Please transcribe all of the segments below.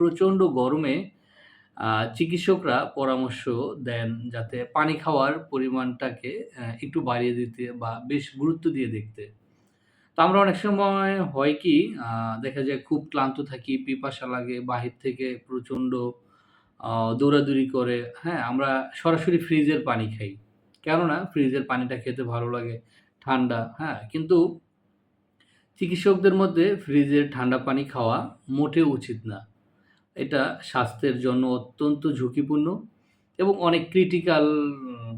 প্রচণ্ড গরমে চিকিৎসকরা পরামর্শ দেন যাতে পানি খাওয়ার পরিমাণটাকে একটু বাড়িয়ে দিতে বা বেশ গুরুত্ব দিয়ে দেখতে। তো আমরা অনেক সময় হয় কি দেখা যায় খুব ক্লান্ত থাকি, পিপাসা লাগে, বাহির থেকে প্রচণ্ড দৌড়াদৌড়ি করে, হ্যাঁ? আমরা সরাসরি ফ্রিজের পানি খাই। কেননা ফ্রিজের পানিটা খেতে ভালো লাগে, ঠান্ডা, হ্যাঁ? কিন্তু চিকিৎসকদের মধ্যে ফ্রিজের ঠান্ডা পানি খাওয়া মোটেও উচিত না। এটা স্বাস্থ্যের জন্য অত্যন্ত ঝুঁকিপূর্ণ এবং অনেক ক্রিটিক্যাল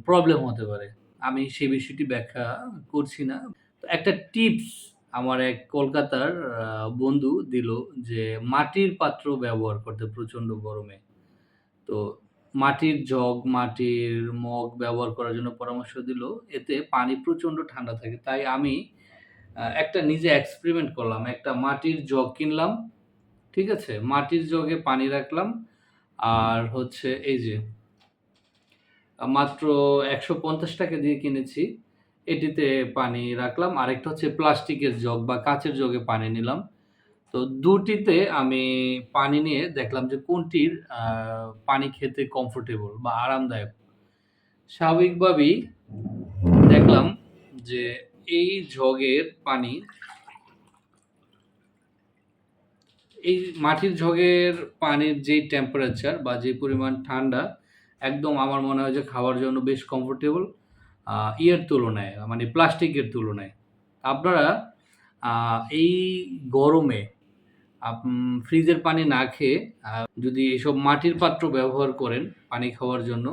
প্রবলেম হতে পারে। আমি সেই বিষয়টি ব্যাখ্যা করছি না। একটা টিপস আমার এক কলকাতার বন্ধু দিল যে মাটির পাত্র ব্যবহার করতে প্রচণ্ড গরমে। তো মাটির জগ, মাটির মগ ব্যবহার করার জন্য পরামর্শ দিল। এতে পানি প্রচণ্ড ঠান্ডা থাকে। তাই আমি একটা নিজে এক্সপেরিমেন্ট করলাম। একটা মাটির জগ কিনলাম। ঠিক আছে? মাটির জগে পানি রাখলাম। আর হচ্ছে এই যে, মাত্র একশো পঞ্চাশ টাকা দিয়ে কিনেছি। এটিতে পানি রাখলাম। আরেকটা হচ্ছে প্লাস্টিকের জগ বা কাঁচের জগে পানি নিলাম। তো দুটিতে আমি পানি নিয়ে দেখলাম যে কোনটির পানি খেতে কমফোর্টেবল বা আরামদায়ক। স্বাভাবিকভাবেই দেখলাম যে এই জগের পানি এই মাটির জগের পানির যেই টেম্পারেচার বা যে পরিমাণ ঠান্ডা, একদম আমার মনে হয় যে খাওয়ার জন্য বেশ কমফোর্টেবল ইয়ের তুলনায়, মানে প্লাস্টিকের তুলনায়। আপনারা এই গরমে ফ্রিজের পানি না খেয়ে যদি এসব মাটির পাত্র ব্যবহার করেন পানি খাওয়ার জন্য,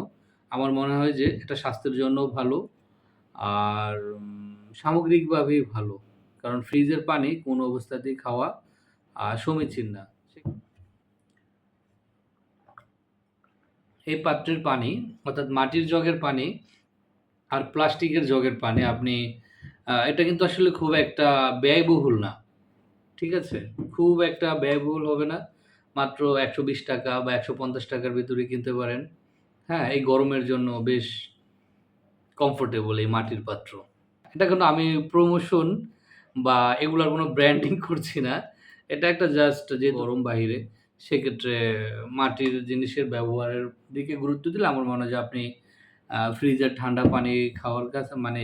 আমার মনে হয় যে এটা স্বাস্থ্যের জন্যও ভালো। আর সামগ্রিকভাবেই ভালো। কারণ ফ্রিজের পানি কোনো অবস্থাতেই খাওয়া আ সমীচীন না। এই পাত্রের পানি, অর্থাৎ মাটির জগের পানি আর প্লাস্টিকের জগের পানি আপনি এটা কিন্তু আসলে খুব একটা ব্যয়বহুল না। ঠিক আছে? খুব একটা ব্যয়বহুল হবে না। মাত্র ৳১২০ বা একশো পঞ্চাশ টাকার ভিতরে কিনতে পারেন। হ্যাঁ? এই গরমের জন্য বেশ কমফোর্টেবল এই মাটির পাত্র। এটা কিন্তু আমি প্রমোশন বা এগুলার কোনো ব্র্যান্ডিং করছি না। এটা একটা জাস্ট যে গরম বাহিরে, সেক্ষেত্রে মাটির জিনিসের ব্যবহারের দিকে গুরুত্ব দিলে আমার মনে হয় যে আপনি ফ্রিজের ঠান্ডা পানি খাওয়ার কাছে মানে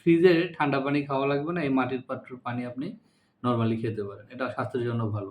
ফ্রিজে ঠান্ডা পানি খাওয়া লাগবে না। এই মাটির পাত্রের পানি আপনি নর্মালি খেতে পারেন। এটা স্বাস্থ্যের জন্য ভালো।